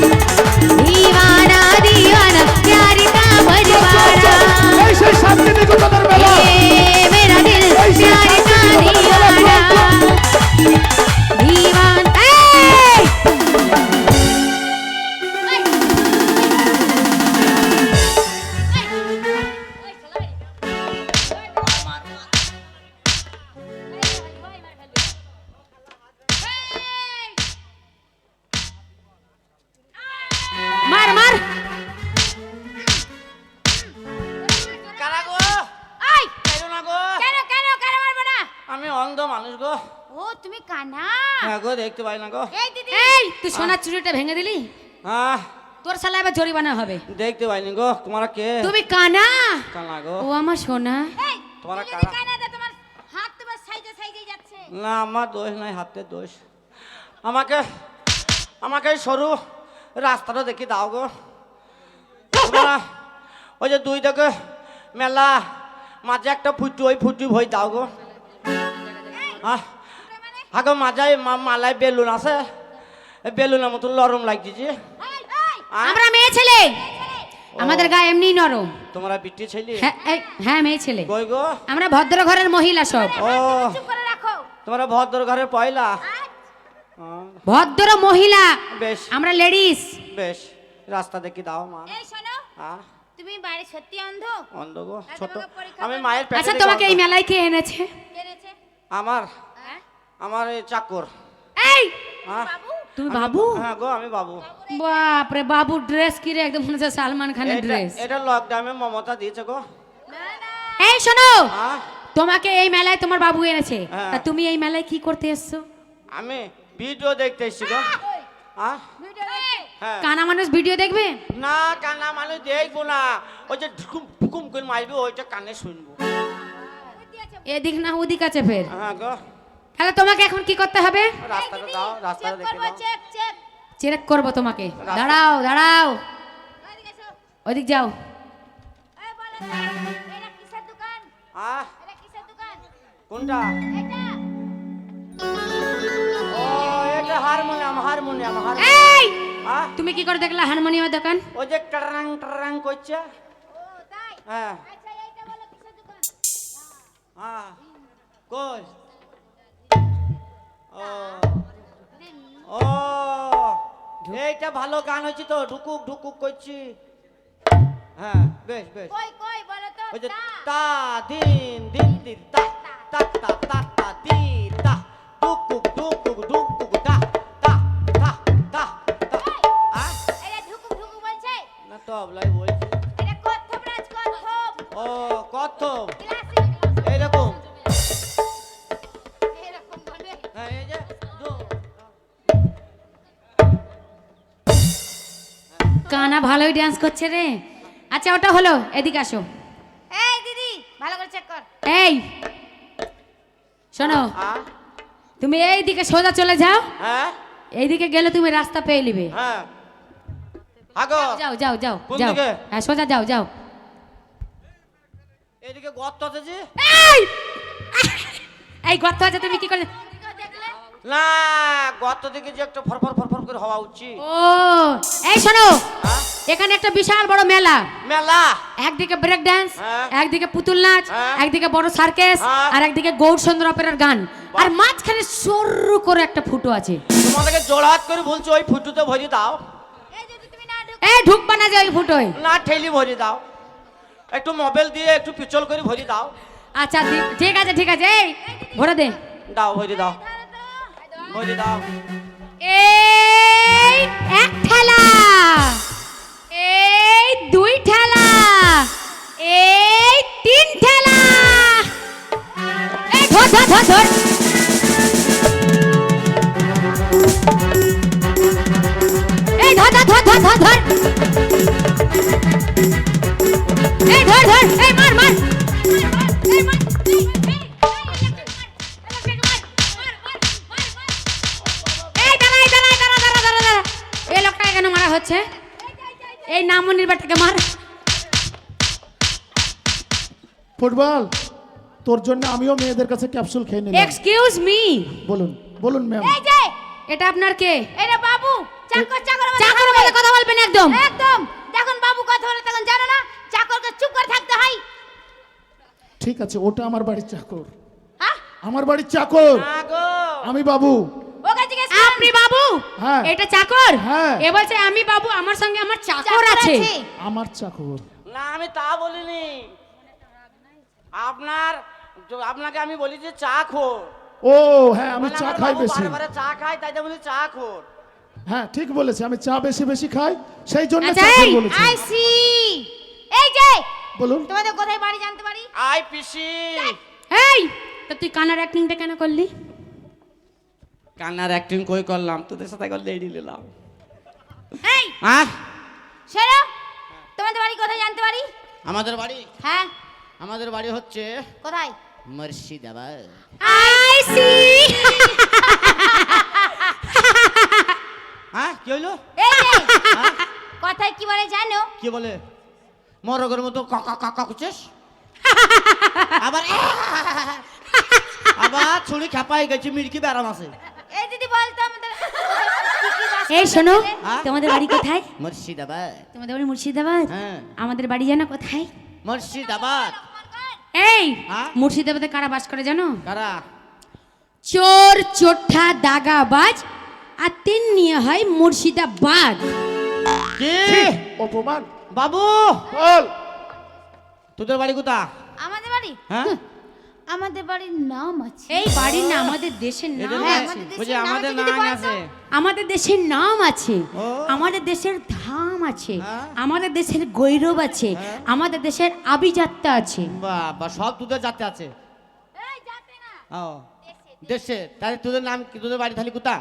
你。মানুষ গো। ও তুমি কানা? হ্যাঁ গো দেখতে পাই না গো। এই দিদি। এই তুই সোনার চুড়িটা ভেঙে দিলি? হ্যাঁ তোর সালা এবার জরিমানা হবে। দেখতে পাইনি গো তোমার কে? তুমি কানা? কানা গো। ও আমার সোনা। তোমার কারা? তোমার হাত তোমার সাইজে সাইজে যাচ্ছে। না আমার দোষ নাই হাতের দোষ। আমাকে আমাকে সরু রাস্তাটা দেখি দাও গো। তোমরা ওই যে দুই থেকে মেলা মাঝে একটা ফুটু ওই ফুটু ভই দাও গো। আহ আগে মাঝায় মা- মালায় বেলুন আছে। বেলুনের মতো নরম লাগছে যে। আমরা মেয়ে ছেলে। আমাদের গায়ে এমনি নরম। তোমরা বিটি ছেলে? হ্যাঁ হ্যাঁ মেয়ে ছেলে। কই গো? আমরা ভদ্র ঘরের মহিলা সব। ও তোমরা ভদ্র ঘরের পয়লা ভদ্র মহিলা। বেশ। আমরা লেডিস। বেশ রাস্তা দেখি দাও মা। এই শোনো আহ। তুমি বাড়ি সত্যি অন্ধ? অন্ধ গো ছোট। তোমাকে আমি মায়ের পেটে আচ্ছা তোমাকে এই। মেলায় কে এনেছে? কেনেছে আমার হ্যাঁ? আমার এই চাকর। এই! হ্যাঁ? বাবু? তুমি বাবু? হ্যাঁ গো আমি বাবু। বাপরে বাবু ড্রেস কি রে? একদম মনে হচ্ছে সালমান খানের ড্রেস। এটা লকডাউনে মমতা দিয়েছে গো। না না। এই শোনো! হ্যাঁ? তোমাকে এই মেলায় তোমার বাবু এনেছে। তা তুমি এই মেলায় কি করতে এসছো? আমি ভিডিও দেখতে এসেছি গো। হ্যাঁ? ভিডিও দেখতে? কানা মানুষ ভিডিও দেখবে? না কান্না মানে দেখব না। ওই যে ঢুকুম ঢুকুম করে মারবে ওইটা কানে শুনব। এদিক না ওদিক আছে ফের। হ্যাঁ তাহলে তোমাকে এখন কি করতে হবে? চেক করব দাও চেক চেক। চেক করব তোমাকে। দাঁড়াও দাঁড়াও। ওদিক যাও। কোনটা? এটা। হারমোনিয়াম হারমোনিয়াম আহ। তুমি কি করে দেখলা হারমোনিয়ামের দোকান? ওই যে টারাং টারাং করছে। হ্যাঁ। হ্যাঁ কই ও ও এইটা ভালো গান হচ্ছে তো ঢুকুক ঢুকুক করছি। হ্যাঁ বেশ বেশ। কই কই বলো তো ওই যে তা। তা দিন দিন দিন তা তা। তা তা তা দি তা ঢুকুক ঢুকুক ঢুকুক তা তা তা তা তা। আ এটা ঢুকু ঢুকু বলছে। না তো আবলাই বলছি। এটা কত্থম রাজ কত্থম ও ভালোই ডান্স করছে রে। আচ্ছা ওটা হলো এদিকে আসো। এই দিদি ভালো করে চেক কর। এই শোনো তুমি এই দিকে সোজা চলে যাও। হ্যাঁ। এইদিকে গেলে তুমি রাস্তা পেয়ে নিবে। হ্যাঁ। আগো। যাও যাও যাও যাও হ্যাঁ সোজা যাও যাও। এদিকে গর্ত আছে যে? এই! এই গর্ত আছে তুমি কি করে দিকে দেখলে না গর্ত দিকে যে একটা ফরফর ফরফর করে হওয়া উচিত। ও এই শোনো হ্যাঁ? এখানে একটা বিশাল বড় মেলা। মেলা? একদিকে ব্রেক ডান্স হ্যাঁ। একদিকে পুতুল নাচ হ্যাঁ। একদিকে বড় সার্কেস হ্যাঁ। আর একদিকে গৌর সুন্দর অপেরার গান। আর মাঝখানে সরু করে একটা ফুটো আছে। তোমাদেরকে করে বলছি ওই ফুটুতে ভরি দাও। এই যদি তুমি না ঢুক এই ঢুকবা না যে ওই ফুটোয়। না ঠেলি ভরি দাও। একটু মোবাইল দিয়ে একটু পিচল করে ভরি দাও। আচ্ছা দি- ঠিক আছে ঠিক আছে। এই ভরে দে। দাও ভরি দাও। ভরি দাও। এই এক ঠেলা। এই দুই ঠেলা। এই তিন ঠেলা। এই ধর ধর ধর এই ধর ধর ধর ধর মার মার, এই মার। হচ্ছে এই নামনির বাটাকে মার। ফুটবল তোর জন্য আমিও মেয়েদের কাছে ক্যাপসুল খেয়ে নিলাম। এক্সকিউজ মি বলুন বলুন ম্যাম এই যে এটা আপনার কে? এটা বাবু চাকর চাকর চাকর। বলে একদম। একদম। দেখুন বাবু কথা বলে তখন জানো না চাকরকে চুপ করে থাকতে হয়। ঠিক আছে ওটা আমার বাড়ির চাকর। হ্যাঁ? আমার বাড়ির চাকর। না আমি বাবু ওকে জিজ্ঞেস করুন। আপনি বাবু হ্যাঁ। এটা চাকর? হ্যাঁ। এ বলছে আমি বাবু আমার সঙ্গে আমার চাকর চাকর আছে। আমার চাকর। না আমি তা বলিনি। আপনার য- আপনাকে আমি বলি যে চা খোর ও হ্যাঁ আমি চা খাই বেশি। বারে বারে চা খাই তাই তো বলি চা খোর হ্যাঁ ঠিক বলেছে আমি চা বেশি বেশি খাই সেই জন্য আচ্ছা, চাকর এই, বলেছি। I see. এই যে বলুন। তোমাদের কোথায় বাড়ি জানতে পারি? আই পিসি এই তা তুই কানার অ্যাক্টিংটা কেন করলি? কান্নার অ্যাক্টিং কই করলাম? তোদের সাথে একবার লেডি নিলাম। এই! হ্যাঁ সেরো তোমাদের বাড়ি কোথায় জানতে পারি? আমাদের বাড়ি? হ্যাঁ। আমাদের বাড়ি হচ্ছে কোথায়? মুর্শিদাবাদ। I see. হ্যাঁ কি হলো এই হ্যাঁ? কথায় কি বলে জানো? কি বলে? মরগের মতো কাকা কাকা করছিস? আবার আবার ছুরি খেপাই গেছে মিড়কি ব্যারাম আছে এই দিদি বলতো আমাদের কি কি বাস এই শোনো হ্যাঁ? তোমাদের বাড়ি কোথায়? মুর্শিদাবাদ। তোমাদের বাড়ি মুর্শিদাবাদ? হ্যাঁ। আমাদের বাড়ি জানো কোথায়? মুর্শিদাবাদ। এই হ্যাঁ? মুর্শিদাবাদে কারা বাস করে জানো? কারা? চোর চোঠা দাগাবাজ আর তিন নিয়ে হয় মুর্শিদাবাদ। কি? অপমান। বাবু! বল। তোদের বাড়ি কোথা আমাদের বাড়ি? হ্যাঁ? আমাদের বাড়ির নাম আছে। এই বাড়ির না আমাদের দেশের নাম হ্যাঁ, বাড়ি- আমাদের দেশের নাম আছে। আছে। আমাদের দেশের নাম আছে। আমাদের দেশের ধাম আছে। হ্যাঁ। আমাদের দেশের গৌরব আছে। হ্যাঁ। আমাদের দেশের আভিজাত্য আছে। বাবা সব তোদের যাতে আছে। এই যাতে না। ও দেশে। তাহলে তোদের নাম কি? তোদের বাড়ি তাহলে কোথা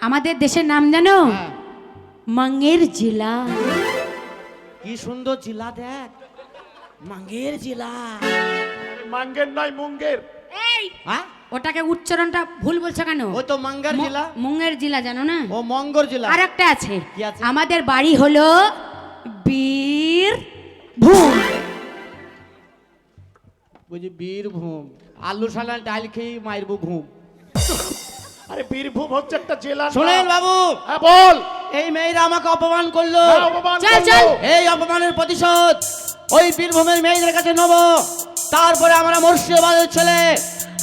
আমাদের দেশের নাম জানো? হ্যাঁ। মাঙ্গের জেলা। কি সুন্দর জেলা দেখ। মাঙ্গের জেলা। মাঙ্গের নয় মুঙ্গের। এই হ্যাঁ? ওটাকে উচ্চারণটা ভুল বলছো কেন? ও তো মাঙ্গার জেলা। মুঙ্গের জেলা জানো না? ও মঙ্গর জেলা। আর একটা আছে। কি আছে? আমাদের বাড়ি হলো বীর ভূম বুঝি বীরভূম। আলু সালা ডাল খেয়ে মারবো ঘুম। আরে বীরভূম হচ্ছে একটা জেলা শোনেন বাবু। হ্যাঁ বল। এই মেয়েরা আমাকে অপমান করল। হ্যাঁ, চল, চল। এই অপমানের প্রতিশোধ ওই বীরভূমের মেয়েদের কাছে নেব। তারপরে আমরা মুর্শিদাবাদের ছেলে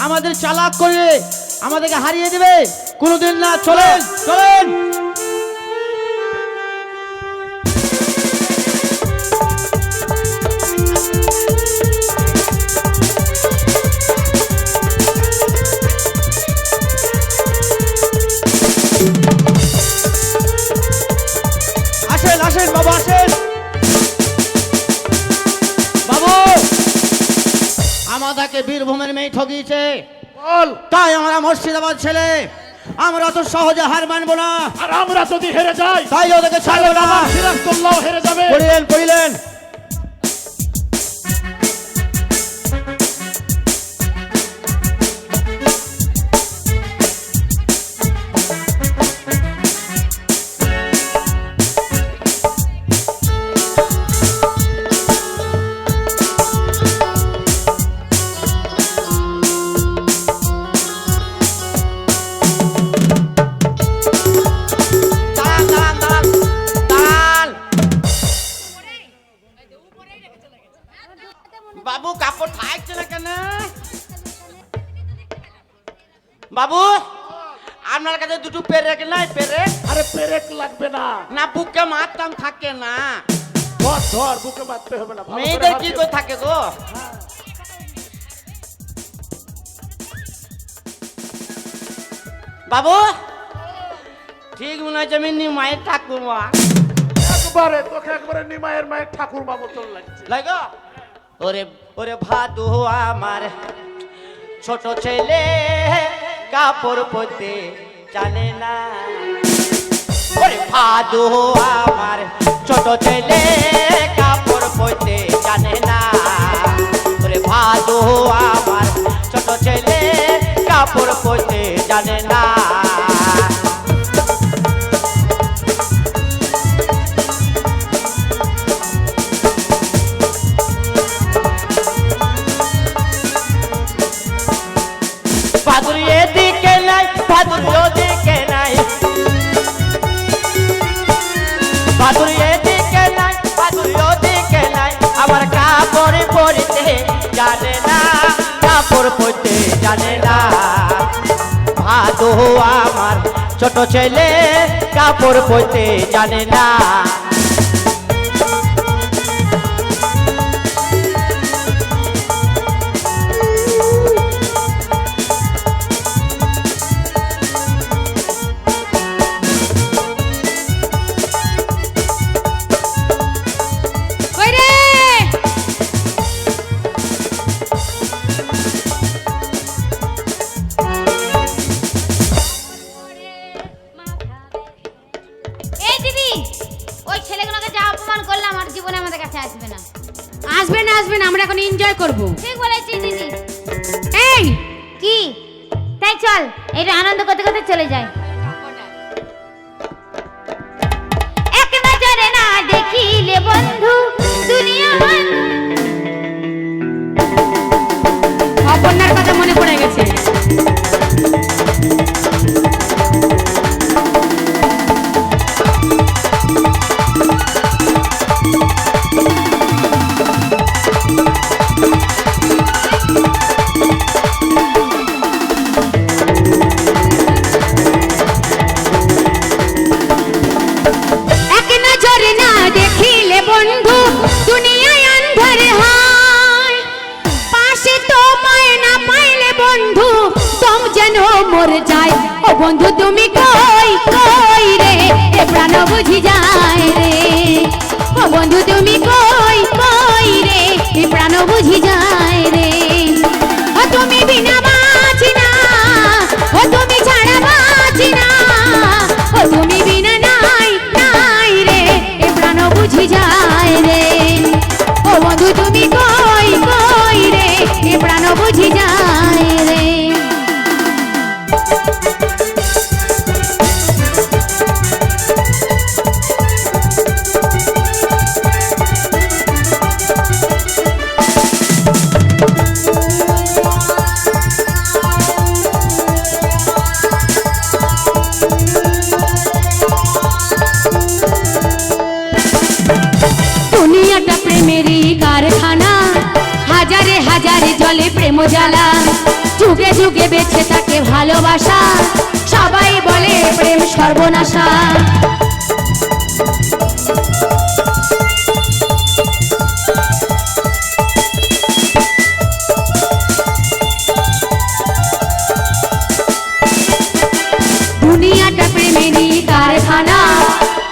আমাদের চালাক করে আমাদেরকে হারিয়ে দেবে। কোনোদিন না চলেন চলেন। আমাদেরকে বীরভূমের মেয়ে ঠকিয়েছে। বল। তাই আমরা মুর্শিদাবাদ ছেলে আমরা তো সহজে হার মানবো না। আর আমরা যদি হেরে যাই তাই ওদেরকে ছাড়বো না। হেরে যাবে। পড়িলেন পড়িলেন মনে আমি নি মায়ের ঠাকুমা একবারে তোকে একবারে নিমায়ের মায়ের ঠাকুর বাবু তোর লাগছে। লাগো? ওরে ওরে ভাদু আমার ছোট ছেলে কাপড় পরতে জানে না। ওরে ভাদু আমার ছোট ছেলে কাপড় পরতে জানে না। ওরে ভাদু আমার ছোট ছেলে কাপড় পরতে জানে না। ছোট ছেলে কাপড় পড়তে জানে না। জ্বালা যুগে যুগে বেঁচে থাকে ভালোবাসা। সবাই বলে প্রেম সর্বনাশা। কারখানা।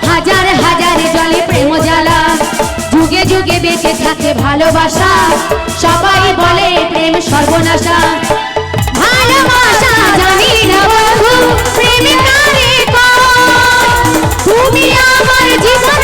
হাজার হাজার জলে প্রেম জ্বালা। যুগে যুগে বেঁচে থাকে ভালোবাসা। সব সর্বনাশা। ভালোবাসা জানি না বন্ধু প্রেম কারে। তুমি আমার জীবন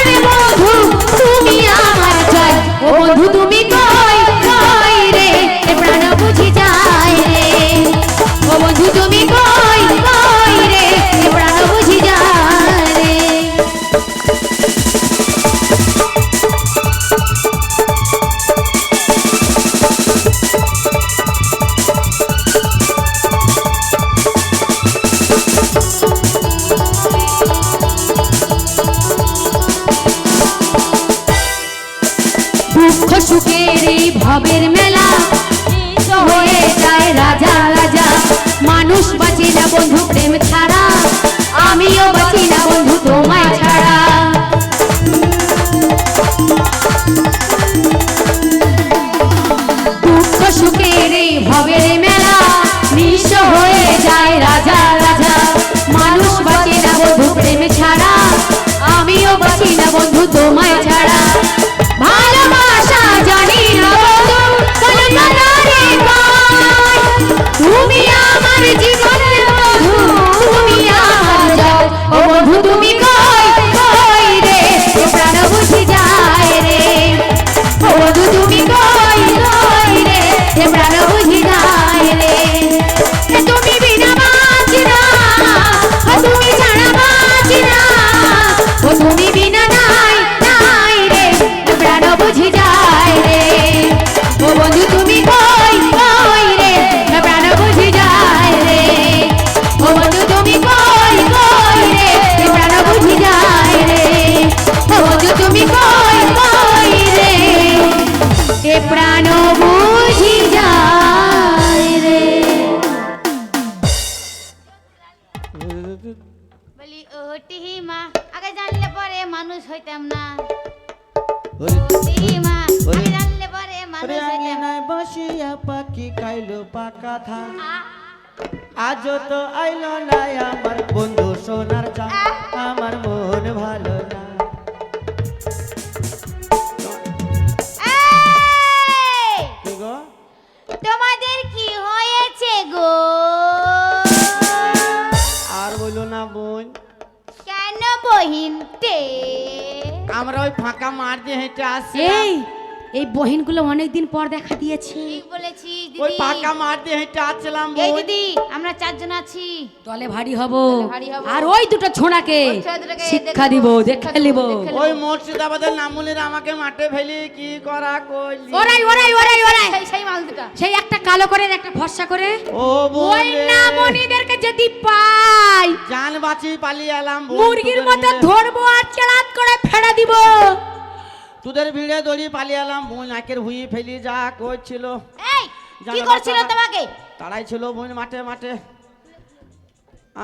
বলি ও টিহিমা আগে জানলে পরে মানুষ হইতাম না। বসিয়া পাখি খাইলো পাকা থা আজ তো আইলো না আমার বন্ধু সোনার চা আমার মন ভালো না। আমরা ওই ফাঁকা মার দিয়ে হেঁটে আসছি এই এই বহিনগুলো অনেকদিন পর দেখা দিয়েছে। ঠিক বলেছিস ওই দিদি ফাঁকা মার দিয়ে হেঁটে আসছিলাম এই দিদি আমরা চারজন আছি। দলে ভারী হব। ভারী হব। আর ওই দুটো ছোড়াকে ওই ছোড়া দুটোকে শিক্ষা দিব দেখে নিব। দেখে ওই মুর্শিদাবাদের নামুলির আমাকে মাঠে ফেলি কি করা কইলি ওরাই ওরাই ওরাই ওরাই। সেই সেই মাল দুটা। সেই একটা কালো করে আর একটা ভরসা করে ও ওই নামনিদেরকে যদি পাই জান বাঁচি পালিয়ে এলাম মুরগির মতো ধরবো আর চালাত করে ফেড়ে দিব। তোদের ভিড়ে দড়ি পালিয়ে এলাম বোন নাকের ভুঁই ফেলি যা করছিল। এই কি করছিল তোমাকে? তারাই ছিল বোন মাঠে মাঠে।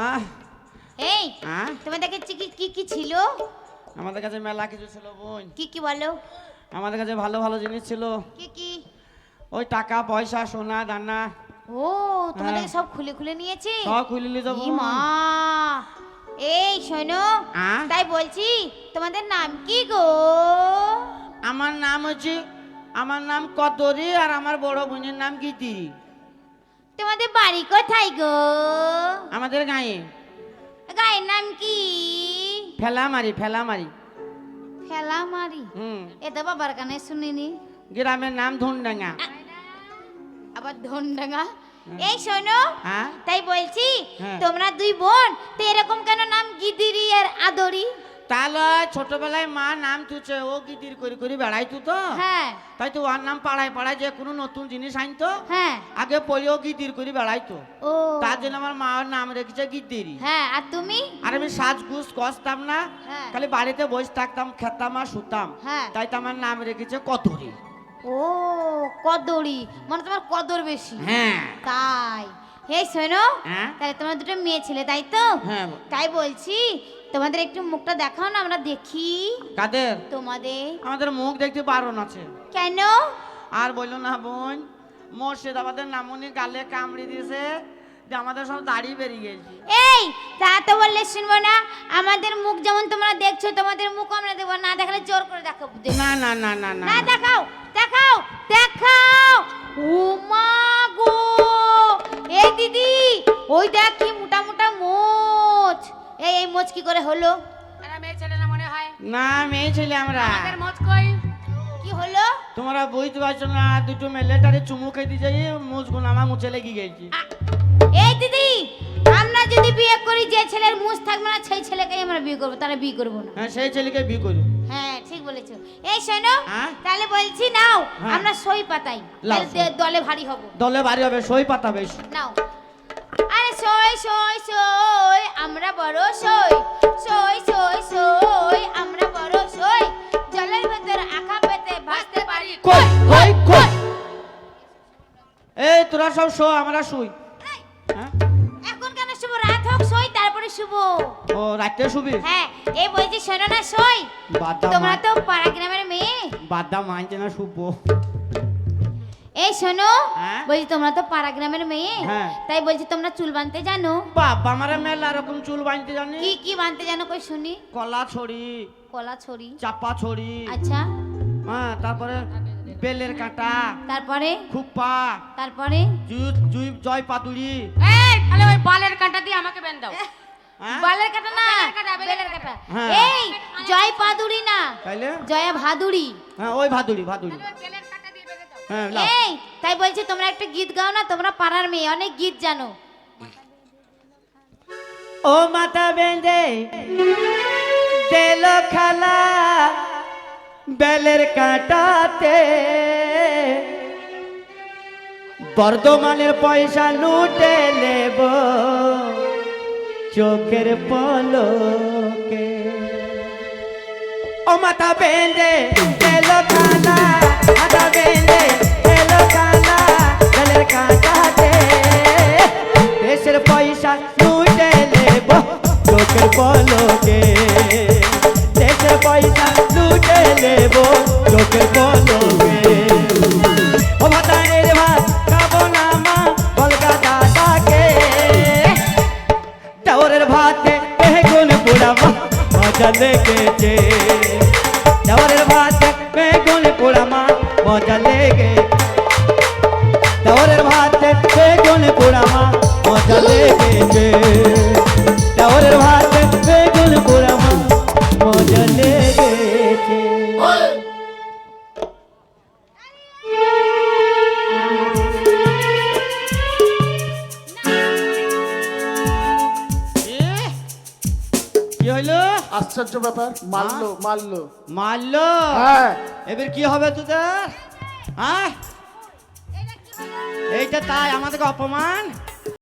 আহ এই তোমাদের কাছে কি কি কি ছিল? আমাদের কাছে মেলা কিছু ছিল বোন কি কি বলো? আমাদের কাছে ভালো ভালো জিনিস ছিল। কি কি? ওই টাকা পয়সা সোনা দানা। ও তোমাদের হ্যাঁ। সব খুলে খুলে নিয়েছে? সব খুলে নিয়ে যাব মা এই শোনো? তাই বলছি তোমাদের নাম কি গো? আমার নাম হচ্ছে আমার নাম কদরি আর আমার বড় বোনের নাম গীতি। তোমাদের বাড়ি কোথায় গো? আমাদের গায়ে। গায়ের নাম কি? ফেলা মারি ফেলা মারি খেলা মারি হুম। এ তো বাবার কানে শুনিনি। গ্রামের নাম ধনডাঙ্গা। আবার ধনডাঙ্গা? এই শোনো হ্যাঁ। তাই বলছি হ্যাঁ। তোমরা দুই বোন তো এরকম কেন নাম গিদিরি আর আদরি? তাহলে ছোটবেলায় মা নাম ও গিদির করে করে বেড়াইতো তো হ্যাঁ। তাই তো ওর নাম পাড়ায় পাড়ায় যে কোনো নতুন জিনিস আনতো। হ্যাঁ। আগে পড়েও গিদির করে বেড়াইতো ও। তার জন্য আমার মার নাম রেখেছে গিদ্দিরি হ্যাঁ আর তুমি? আর আমি সাজগুজ কষতাম না হ্যাঁ। খালি বাড়িতে বসে থাকতাম খেতাম আর শুতাম। হ্যাঁ। তাই তো আমার নাম রেখেছে কতরি ও কদরি। মানে তোমার কদর বেশি। হ্যাঁ। তাই। হে শোনো হ্যাঁ? তাহলে তোমার দুটো মেয়ে ছেলে তাই তো? হ্যাঁ। তাই বলছি তোমাদের একটু মুখটা দেখাও না আমরা দেখি। কাদের? তোমাদের। আমাদের মুখ দেখতে বারণ আছে। কেন? আর বলল না বোন মুর্শিদাবাদের নামুনি গালে কামড়ে দিয়েছে। আমাদের সব দাড়ি বেরিয়ে গেছে। এই তা তো বললে শুনব না। আমাদের মুখ যেমন তোমরা দেখছ তোমাদের মুখ আমরা দেবো না দেখালে জোর করে দেখাবো। দেখো। না না না না না না। দেখাও দেখাও দেখাও। ও মা গো। এই দিদি ওই দেখ কি মোটা মোটা মোচ। এই এই মোচ কি করে হলো? মেয়ে ছেলে না মনে হয়? না মেয়ে ছেলে আমরা। মত কই? কি হলো? তোমরা বুঝতে পারছ না দুটো মেলেটারে চুমু খেতে যাই মুজগুন আমার মুছে লেগে গেছি। দিদি আমরা যদি বিয়ে করি যে ছেলের থাকবে না সেই ছেলেকেই আমরা বিয়ে করব তারা বিয়ে করব না। হ্যাঁ সেই ছেলেকে বিয়ে করু হ্যাঁ ঠিক বলেছ। এই শোনো হ্যাঁ? তাহলে বলছি নাও হ্যাঁ। আমরা সই পাতাই। দলে ভারী হব। দলে বাড়ি হবে সই পাতা বেশ। নাও। আরে সই সই সই আমরা বড় সই। সই সই সই আমরা বড় সই। জলের ভেতর আঁকা পেতে ভাসতে পারি। কই কই? কই? এই তোরা সব শো আমরা শুই। শুভ। ও রাতে শুবি? হ্যাঁ এই বলছি শোনো না সই তোমরা তো পাড়া গ্রামের মেয়ে। বাদাম মানছে না শুবো এই শোনো হ্যাঁ? বলছি তোমরা তো পাড়া গ্রামের মেয়ে। হ্যাঁ। তাই বলছি তোমরা চুল বানতে জানো। বাবা আমারে মেলা রকম চুল বাঁধতে জানি। কি কি বাঁধতে জানো কই শুনি? কলা ছড়ি। কলা ছড়ি। চাপা ছড়ি। আচ্ছা। হ্যাঁ তারপরে বেলের কাঁটা। তারপরে? খুপ্পা। তারপরে? জুই জুই জয় পাতুড়ি এই তাহলে ওই বালের কাঁটা দিয়ে আমাকে বেন দাও। বালের কাটা না? বেলের কাটা হ্যাঁ। এই জয় পাদুরি না। তাইলে? জয়া ভাদুরি। হ্যাঁ ওই ভাদুড়ি ভাদুড়ি হ্যাঁ এই তাই বলছি তোমরা একটা গীত গাও না তোমরা পাড়ার মেয়ে অনেক গীত জানো। ও মাতা বেঁধে তেল খালা বেলের কাঁটাতে। বর্ধমানের পয়সা লুটে নেব। চোখের পলকে। ও মাথা বেঁধে তেল খালা মাথা বেঁধে তেল খালা বেলের কাঁটাতে দেশের পয়সা লুটে নেব চোখের পলকে। দেশের পয়সা দেব চোখের পলকে। মজা লেগেছে। দেওরের ভাতে গোলে পোড়ামা মজা ব্যাপার? মারলো মারলো। মারলো? হ্যাঁ। এবার কি হবে তোদের? হ্যাঁ? এইটা তাই আমাদেরকে অপমান?